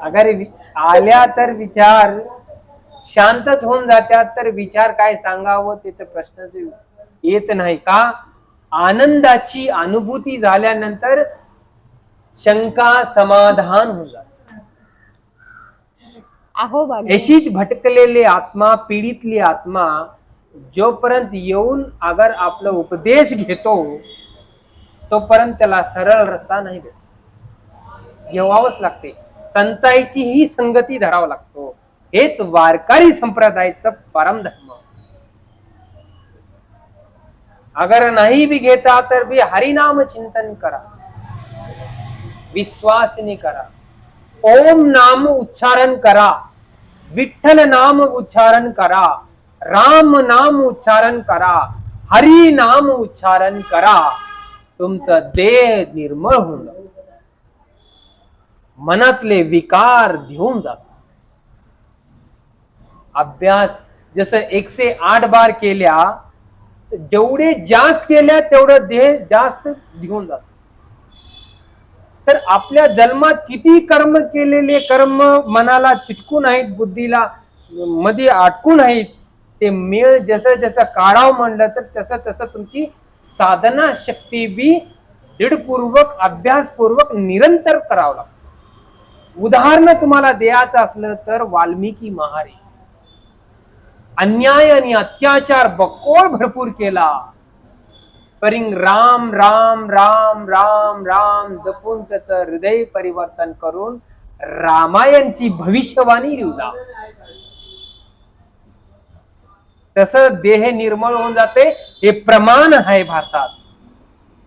अगर आल्या तर विचार शांतच होऊन जात्यात तर विचार काय सांगावं त्याचा प्रश्नच येत नाही. का? आनंदाची अनुभूती झाल्यानंतर शंका समाधान होऊन जात. अशीच भटकलेली आत्मा पीडितली आत्मा जोपर्यंत येऊन अगर आपला उपदेश घेतो तोपर्यंत त्याला सरळ रस्ता नाही भेटत. घेवावंच लागते. संतांची ही संगती धरावा लागतो. हेच वारकरी संप्रदायाचं परमधर्म. अगर नाही भी घेता तर भी हरिनाम चिंतन करा. विश्वासनी करा. ओम नाम उच्चारण करा. विठ्ठल नाम उच्चारण करा. राम नाम उच्चारण करा. हरी नाम उच्चारण करा. तुमचं देह निर्मळ होऊन मनातले विकार घेऊन जातात अभ्यास जसं एकशे आठ बार केल्या जेवढे जास्त केल्या तेवढं देह जास्त घेऊन जात. तर आपल्या जन्मात किती कर्म केलेले कर्म मनाला चिटकून आहेत बुद्धीला मध्ये अटकून आहेत ते मेळ जसं जसं काढाव म्हणलं तर तसं तसं तुमची साधना शक्ती बी दृढपूर्वक अभ्यासपूर्वक निरंतर करावं लागतं. उदाहरण तुम्हाला द्यायचं असलं तर वाल्मिकी महारे अन्याय आणि अत्याचार बकोळ भरपूर केला. परिंग राम राम राम राम राम जपून त्याच हृदय परिवर्तन करून रामायणची भविष्यवाणी लिहिला. तस देह निर्मळ होऊन जाते हे प्रमाण आहे भारतात.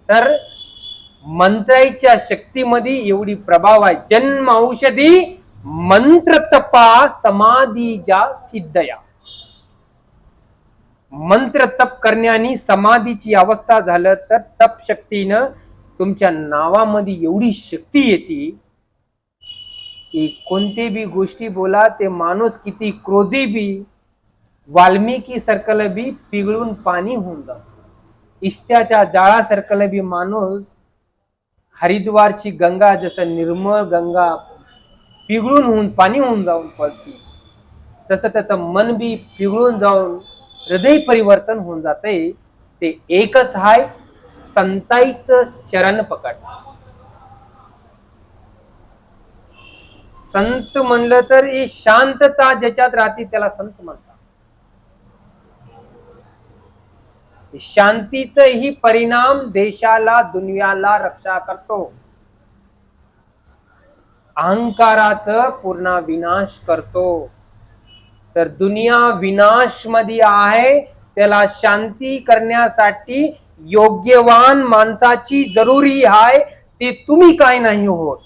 तर मंत्राच्या शक्तीमध्ये एवढी प्रभाव आहे. जन्म औषधी मंत्र तपा समाधीच्या सिद्धया. मंत्र तप करण्याने समाधीची अवस्था झालं तर तप शक्तीनं तुमच्या नावामध्ये एवढी शक्ती येते की कोणती बी गोष्टी बोला ते माणूस किती क्रोधी बी वाल्मिकी सर्कल बी पिघळून पाणी होऊन जात. इष्ट्याच्या सर्कल बी माणूस हरिद्वारची गंगा जसं निर्मळ गंगा पिघळून होऊन पाणी होऊन जाऊन पडते तसं त्याचं मन बी पिघळून जाऊन हृदय परिवर्तन होऊन जाते ते एकच आहे संताईचं शरण पकड. संत म्हणलं तर ही शांतता ज्याच्यात राहते त्याला संत म्हणतात. शांतीच ही परिणाम देशाला दुनियाला रक्षा करतो. अहंकाराचं पूर्ण विनाश करतो. तर दुनिया विनाशमध्ये आहे त्याला शांती करण्यासाठी योग्यवान माणसाची जरुरी आहे ते तुम्ही काय नाही होत.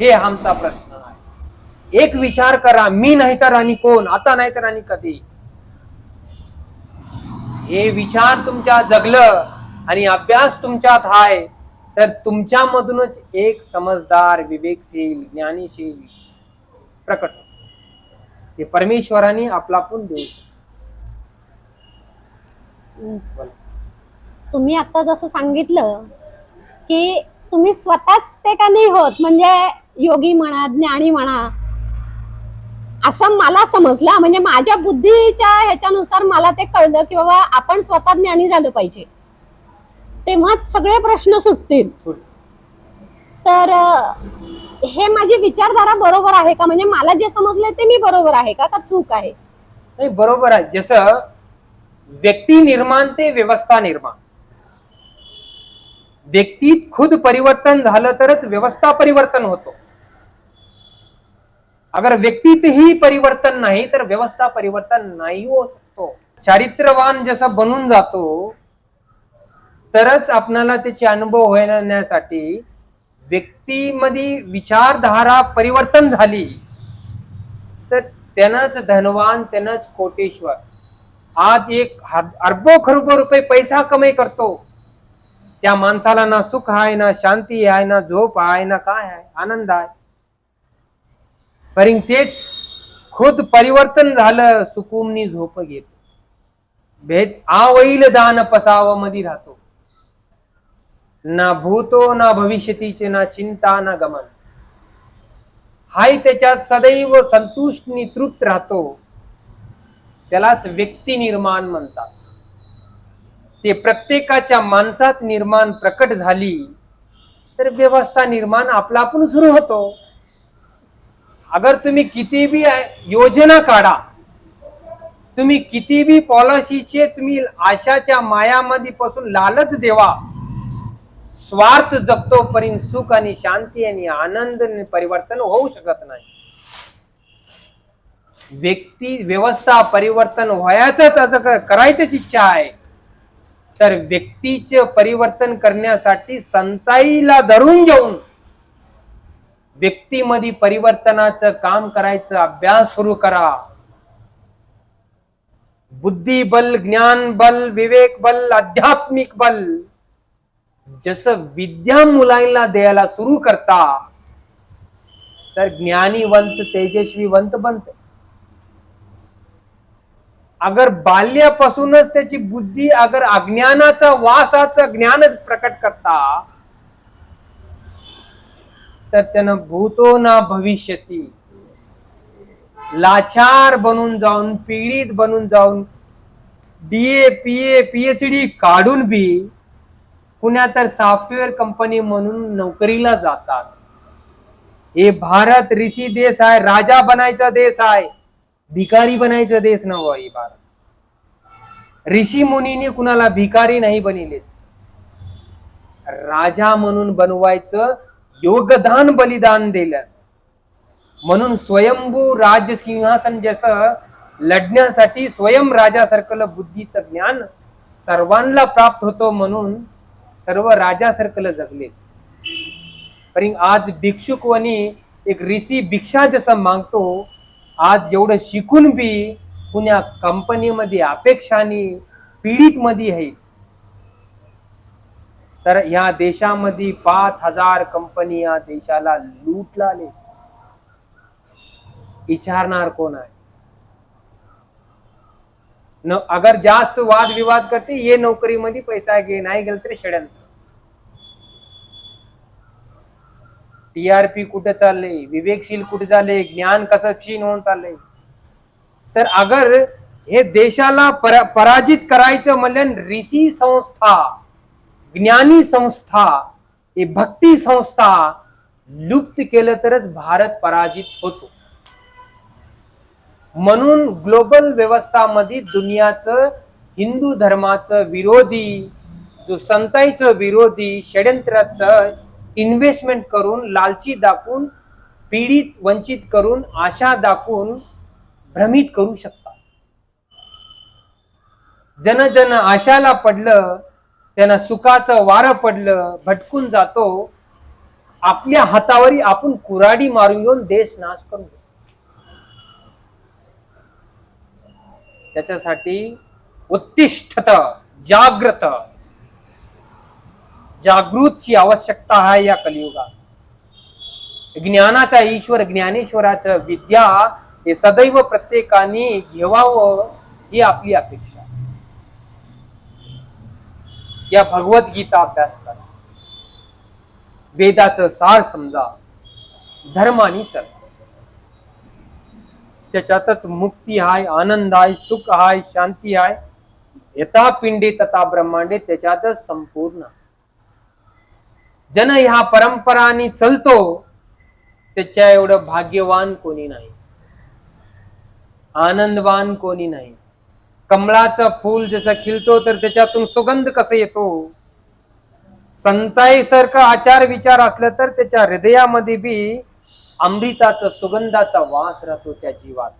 हे आमचा प्रश्न आहे. एक विचार करा मी नाही तर आणि कोण? आता नाही तर आणि कधी? हे विचार तुमच्या जगलं आणि अभ्यास तुमच्यात आहे तर तुमच्यामधूनच एक समजदार विवेकशील ज्ञानीशील प्रकट. ते परमेश्वराने आपलापून देऊ शकतो. तुम्ही आता जसं सांगितलं की तुम्ही स्वतःच ते का नाही होत म्हणजे योगी म्हणा ज्ञानी म्हणा असं मला समजलं. म्हणजे माझ्या बुद्धीच्या ह्याच्यानुसार मला ते कळलं की बाबा आपण स्वतः ज्ञानी झालं पाहिजे. तेव्हाच सगळे प्रश्न सुटतील. सुट. तर हे माझी विचारधारा बरोबर आहे का? म्हणजे मला जे समजले ते मी बरोबर आहे का? का चूक आहे? नाही बरोबर आहे. जसं व्यक्ती निर्माण ते व्यवस्था निर्माण. व्यक्तीत खुद परिवर्तन झालं तरच व्यवस्था परिवर्तन होतो. अगर व्यक्तीतही परिवर्तन नाही तर व्यवस्था परिवर्तन नाही होऊ शकतो चारित्र्यवान जसं बनून जातो तरच आपणाला त्याचे अनुभव होण्यासाठी व्यक्तीमध्ये विचारधारा परिवर्तन झाली. तर त्यानंच धनवान त्यानंच कोटेश्वर. आज एक अरबो खरबो रुपये पैसा कमाई करतो. त्या माणसाला ना सुख आहे ना शांती आहे ना झोप आहे ना काय आहे? आनंद आहे. परिंग तेच खुद परिवर्तन झालं सुकुमनी झोप घेत. भेद आवईल दान पसावमध्ये राहतो. ना भूतो ना भविष्यतीचे ना चिंता ना गमन. हाय त्याच्यात सदैव संतुष्ट आणि तृप्त राहतो. त्यालाच व्यक्ती निर्माण म्हणतात. ते प्रत्येकाच्या माणसात निर्माण प्रकट झाली तर व्यवस्था निर्माण आपला आपण सुरू होतो. अगर तुम्ही किती बी योजना काढा तुम्ही किती बी पॉलिसीचे तुम्ही आशाच्या मायामध्ये पासून लालच देवा. स्वार्थ जगतोपर्यंत सुख आणि शांती आणि आनंद परिवर्तन होऊ शकत नाही. व्यक्ती व्यवस्था परिवर्तन व्हायचंच असं क- करायचीच इच्छा आहे. तर व्यक्तीचे परिवर्तन करण्यासाठी संताईला धरून घेऊन व्यक्तीमध्ये परिवर्तनाचं काम करायचं अभ्यास सुरू करा. बुद्धी बल ज्ञान बल विवेक बल आध्यात्मिक बल. जसं विद्या मुलांना द्यायला सुरू करता तर ज्ञानीवंत तेजस्वीवंत बनते. अगर बाल्यापासूनच त्याची बुद्धी अगर अज्ञानाचा वासाचं ज्ञान प्रकट करता तर त्यानं भूतो ना भविष्यती. लाचार बनून जाऊन पीडित बनून जाऊन बीए पीए पीएचडी काढून बी कुण्या तर सॉफ्टवेअर कंपनी म्हणून नोकरीला जातात. हे भारत ऋषी देश आहे राजा बनायचा देश आहे भिकारी बनायचा देश नव्ह हे भारत. ऋषी मुनीने कुणाला भिकारी नाही बनिले राजा म्हणून बनवायचं योगदान बलिदान दिलं. म्हणून स्वयंभू राज सिंहासन जसं लढण्यासाठी स्वयं राजासारखं बुद्धीचं ज्ञान सर्वांना प्राप्त होतो म्हणून सर्व राजासारखं जगले. पण आज भिक्षुकवनी एक ऋषी भिक्षा जसं मागतो आज जेवढं शिकून बी कुण्या कंपनीमध्ये अपेक्षानी पीडितमध्ये आहे आहेत. तर ह्या देशामध्ये पाच हजार कंपनी या देशाला लूटला आले विचारणार कोण आहे? न अगर जास्त वाद विवाद करते ये नोकरीमध्ये पैसा घे नाही गेल तरी षडयंत्र. टीआरपी कुठे चालले? विवेकशील कुठे झाले ज्ञान कसं क्षीण होऊन चाललंय तर अगर हे देशाला परा पराजित करायचं म्हणलं ऋषी संस्था ज्ञानी संस्था हे भक्ती संस्था लुप्त केलं तरच भारत पराजित होतो. म्हणून ग्लोबल व्यवस्थामध्ये दुनियाचं हिंदू धर्माचं विरोधी जो संताईचं विरोधी षडयंत्राचं इन्व्हेस्टमेंट करून लालची दाखवून पीडित वंचित करून आशा दाखवून भ्रमित करू शकतात. जन जन आशाला पडलं त्यांना सुखाचं वारं पडलं भटकून जातो. आपल्या हातावरी आपण कुराडी मारून घेऊन देश नाश करून त्याच्यासाठी उत्तिष्ठत जाग्रत जागृतची आवश्यकता आहे या कलियुगात. ज्ञानाचा ईश्वर ज्ञानेश्वराचं विद्या हे सदैव प्रत्येकाने घेवावं ही आपली अपेक्षा या भगवद्गीता अभ्यास करा वेदाचं सार समजा धर्मानी चला. त्याच्यातच मुक्ती आहे आनंद आहे सुख आहे शांती आहे यथा पिंडे तथा ब्रह्मांडे त्याच्यातच संपूर्ण. जन ह्या परंपरानी चलतो त्याच्या एवढं भाग्यवान कोणी नाही. आनंदवान कोणी नाही. कमळाचं फूल जसं खिलतो तर त्याच्यातून सुगंध कसं येतो? संताई सारखं आचार विचार असलं तर त्याच्या हृदयामध्ये बी अमृताचा सुगंधाचा वास राहतो त्या जीवात.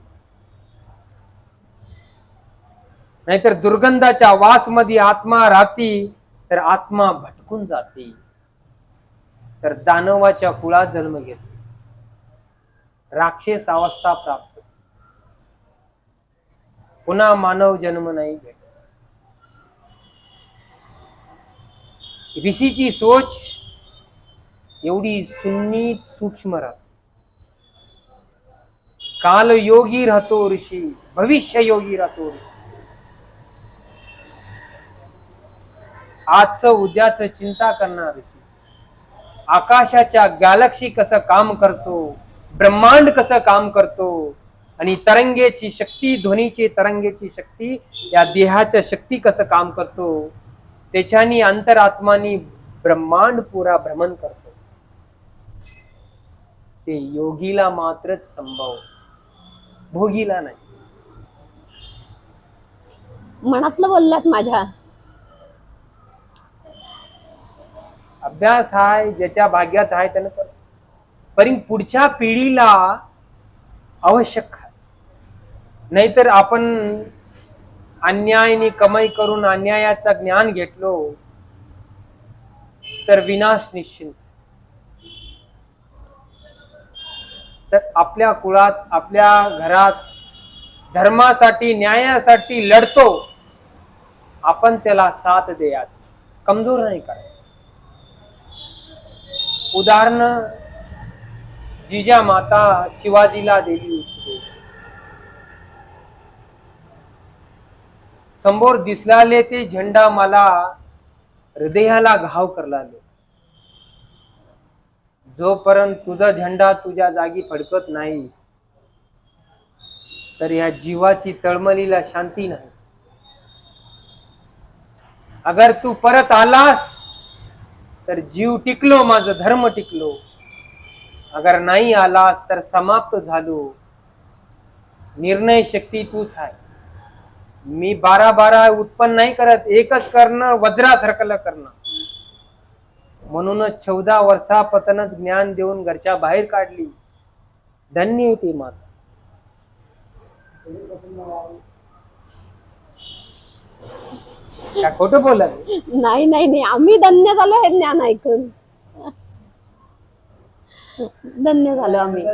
नाहीतर दुर्गंधाच्या वासमध्ये आत्मा राहती तर आत्मा भटकून जाते. तर दानवाच्या कुळात जन्म घेतो. राक्षस अवस्था प्राप्त पुन्हा मानव जन्म नाही भेट ऋषीची सोच एवढी सुन्नीत सूक्ष्म राहत. काल योगी राहतो ऋषी भविष्य योगी राहतो ऋषी. आजचं उद्याचं चिंता करणार ऋषी. आकाशाच्या गॅलक्सी कसं काम करतो ब्रह्मांड कसं काम करतो आणि तरंगेची शक्ती ध्वनीची तरंगेची शक्ती या देहाच्या शक्ती कसं काम करतो? त्याच्यानी अंतरात्मानी ब्रह्मांड पुरा भ्रमण करतो. ते योगीला मात्रच संभव. भोगीला नाही. मनातलं बोललात माझ्या. अभ्यास आहे ज्याच्या भाग्यात आहे त्यानं कर. पण पुढच्या पिढीला आवश्यक. नाहीतर आपण अन्यायनी कमाई करून अन्यायाचा ज्ञान घेतलो तर विनाश निश्चित. तर आपल्या कुळात आपल्या घरात धर्मासाठी न्यायासाठी लढतो आपण त्याला साथ द्यायच कमजोर नाही करायचं. उदाहरण जिजा माता शिवाजीला दिली होती. समोर दिसलाले ते झेंडा मला हृदयाला घाव करलाले. जोपर्यंत तुझा झेंडा तुझ्या जागी फडकत नाही तर या जीवाची तळमलीला शांती नाही. अगर तू परत आलास तर जीव टिकलो माझं धर्म टिकलो. अगर नाही आलास तर समाप्त झालो निर्णय शक्ती तूच आहे. मी बारा बारा उत्पन्न नाही करत एकच करणं वज्रासारखं करणं. म्हणूनच चौदा वर्षापतनच ज्ञान देऊन घरच्या बाहेर काढली. धन्य होती माता. काय बोलत नाही नाही नाही. आम्ही धन्य झालो हे ज्ञान ऐकून. धन्य झालो आम्ही.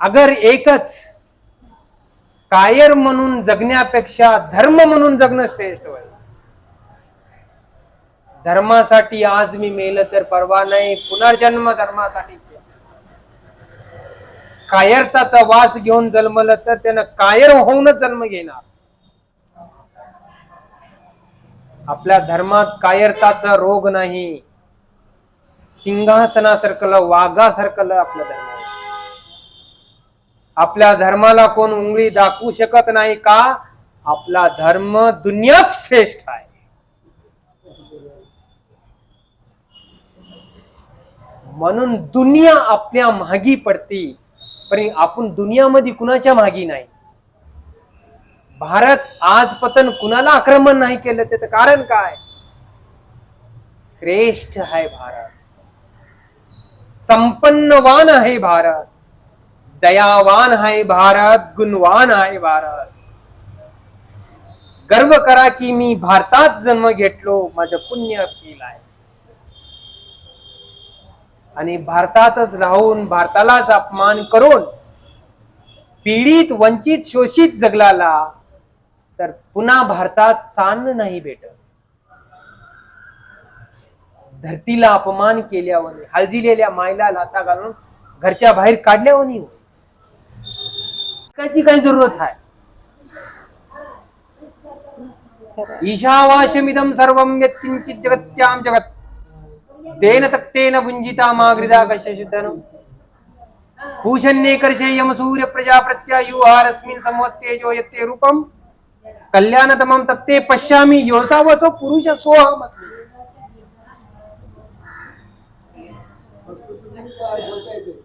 अगर एकच कायर म्हणून जगण्यापेक्षा धर्म म्हणून जगणं श्रेष्ठ होय. धर्मासाठी आज मी मेल तर परवा नाही पुनर्जन्म धर्मासाठी कायरताचा वास घेऊन जन्मलं तर त्यानं कायर होऊनच जन्म घेणार. आपल्या धर्मात कायरताचा रोग नाही. सिंहासनासारखं वाघासारखं आपलं धर्म आहे. आपल्या धर्माला कोण उंगली दाखवू शकत नाही का? आपला धर्म दुनियात श्रेष्ठ आहे. म्हणून दुनिया आपल्या मागी पडते पण आपण दुनियामध्ये कुणाच्या मागी नाही? भारत आज पतन कुणाला आक्रमण नाही केलं? त्याचं कारण काय? श्रेष्ठ आहे भारत. संपन्नवान आहे भारत दयावान आहे भारत गुणवान आहे भारत. गर्व करा की मी भारतात जन्म घेतलो माझं पुण्य फील आहे. आणि भारतातच राहून भारतालाच अपमान करून पीडित वंचित शोषित जगलाला तर पुन्हा भारतात स्थान नाही भेटत. धरतीला अपमान केल्यावर हलजिलेल्या मायला लाता घालून घरच्या बाहेर काढल्यावर काय ज़रूरत आहे ईशावाशमिदं सर्वं यत्किंचित् जगत्यां जगत्. तेन तक्तेन भुञ्जिता मागृदा कश्यशुद्धनं भूषण्येकर्षेयं सूर्यप्रजा प्रत्यायुहारस्मिन् संवत्तेजो यत्ते रूपं कल्याणतमं तत्ते पश्यामि योसावसो पुरुष सोहमस्मि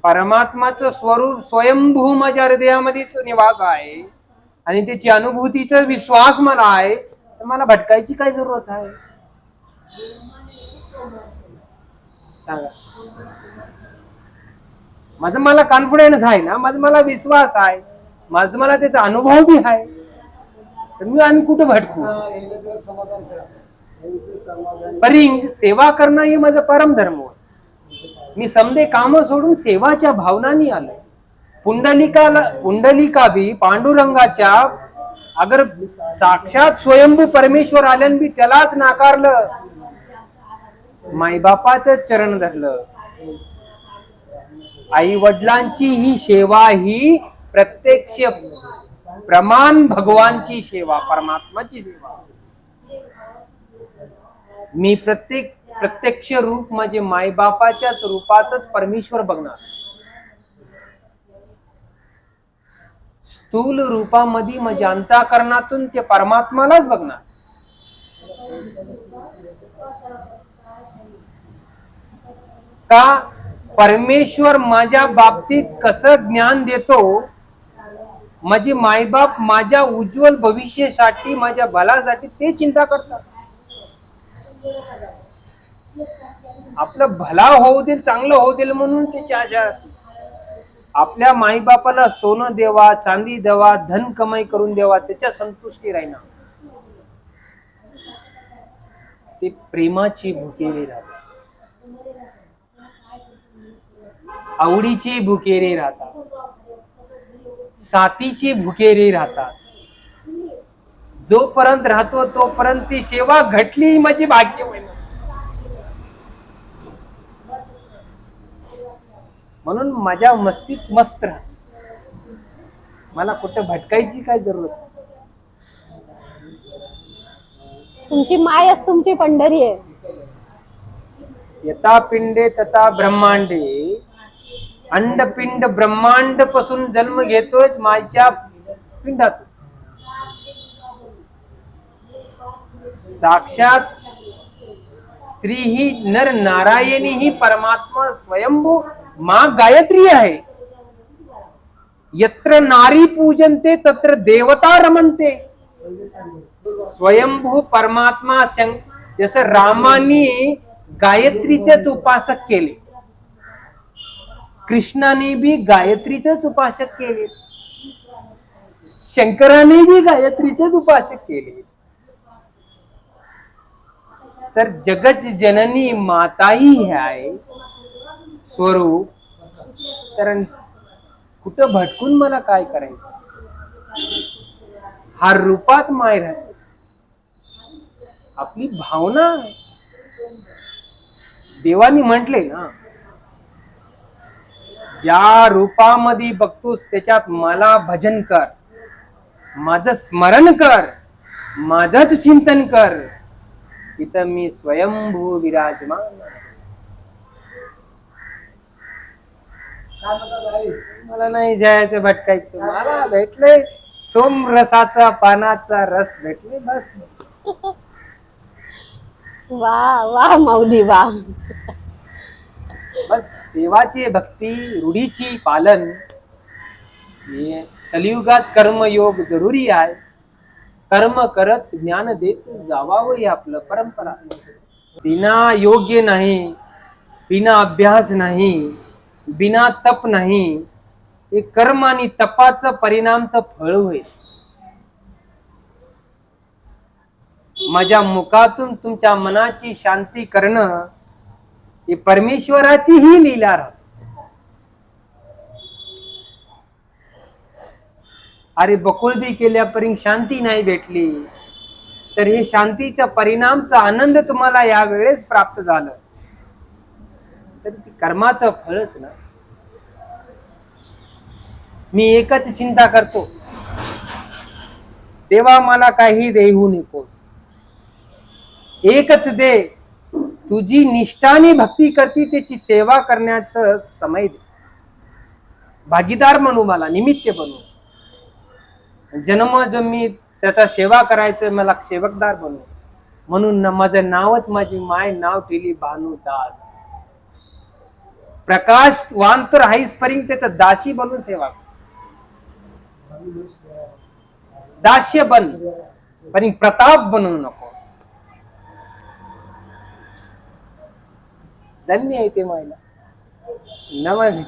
परमात्माचं स्वरूप स्वयंभू माझ्या हृदयामध्येच निवास आहे. आणि त्याची अनुभूतीचा विश्वास मला आहे. तर मला भटकायची काय जरूरत आहे? सांगा. माझं मला कॉन्फिडन्स आहे ना? माझं मला विश्वास आहे. माझं मला त्याचा अनुभव बी आहे. तर मी आणि कुठं भटकू? परिंग सेवा करणं हे माझं परमधर्म होय मी समदे काम सोडून सेवाच्या भावनांनी आलोय. पुंडलिकाला पुंडलिका बी पांडुरंगाच्या अगर साक्षात स्वयंभू परमेश्वर आल्यान बी त्यालाच नाकारलं. मायबापाच चरण धरलं. आई वडिलांची ही सेवा ही प्रत्यक्ष प्रमाण भगवानची सेवा परमात्माची सेवा. मी प्रत्येक प्रत्यक्ष रूप म्हणजे मायबापाच्याच रूपातच परमेश्वर बघणार. स्थूल रूपामध्ये म्हणजे अंतःकरणातून ते परमात्मालाच बघणार. का परमेश्वर माझ्या बाबतीत कसं ज्ञान देतो? माझे मायबाप माझ्या उज्ज्वल भविष्यासाठी माझ्या भलासाठी ते चिंता करतात. आपलं भला होऊ देईल चांगलं होऊ देईल म्हणून त्याची आशा आपल्या माईबापाला सोनं देवा चांदी देवा धन कमाई करून देवा त्याच्या संतुष्टी राहिना ते प्रेमाची भुकेरी राहतात. आवडीची भुकेरी राहतात. साथीची भुकेरी राहतात. जोपर्यंत राहतो तोपर्यंत ती सेवा घटली माझी भाग्य होईल. म्हणून माझ्या मस्तीत मस्त राहा. मला कुठं भटकायची काय जरूरत. तुमची मायच तुमची पंढरी आहे. यथा पिंडे तथा ब्रह्मांडे. अंडपिंड ब्रह्मांडपासून जन्म घेतोय माझ्या पिंडात साक्षात स्त्री ही नर नारायणी ही परमात्मा स्वयंभू माँ गायत्री आहे. यत्र नारी पूजनते तत्र देवता रमनते. स्वयंभू परमात्मा शं- जसं रामानी गायत्रीचेच उपासक केले. कृष्णाने बी गायत्रीचेच उपासक केले. शंकराने बी गायत्रीचेच उपासक केले. तर जगत जननी माताही आहे स्वरूप कारण कुठं भटकून मला काय करायचं? हा रूपात माय राहते. आपली भावना देवानी म्हटले ना ज्या रूपामध्ये बघतोस त्याच्यात मला भजन कर माझं स्मरण कर माझच चिंतन कर. तिथं मी स्वयंभू विराजमान मला नाही जायचं भटकायचं. मला भेटले सोम रसाचा पानाचा रस भेटले बस. वा वा माऊली वा. बस सेवाची भक्ती रूढीची पालन. हे कलियुगात कर्मयोग जरुरी आहे. कर्म करत ज्ञान देत जावावं हे आपलं परंपरा. बिना योग्य नाही बिना अभ्यास नाही. बिना तप नाही हे कर्म आणि तपाचं परिणामचं फळ होईल माझ्या मुखातून तुमच्या मनाची शांती करणं ही परमेश्वराची ही लीला राहत. अरे बकुळबी केल्यापर्यंत शांती नाही भेटली तर हे शांतीचा परिणामचा आनंद तुम्हाला या वेळेस प्राप्त झालं. तर ती कर्माचं फळच ना. मी एकच चिंता करतो. देवा मला काही देऊ नकोस. एकच दे. तुझी निष्ठाने भक्ती करती त्याची सेवा करण्याचं समय दे. भागीदार म्हणू मला निमित्त बनू. जन्म जमी त्याचा सेवा करायचं मला सेवकदार बनू. म्हणून माझं नावच माझी माय नाव ठेली भानू दास प्रकाश वान तर हाईस परिंग त्याचा दाशी बनून सेवा. दास्य बन पण प्रताप बनवू नको. धन्य आहे ते महिला नमन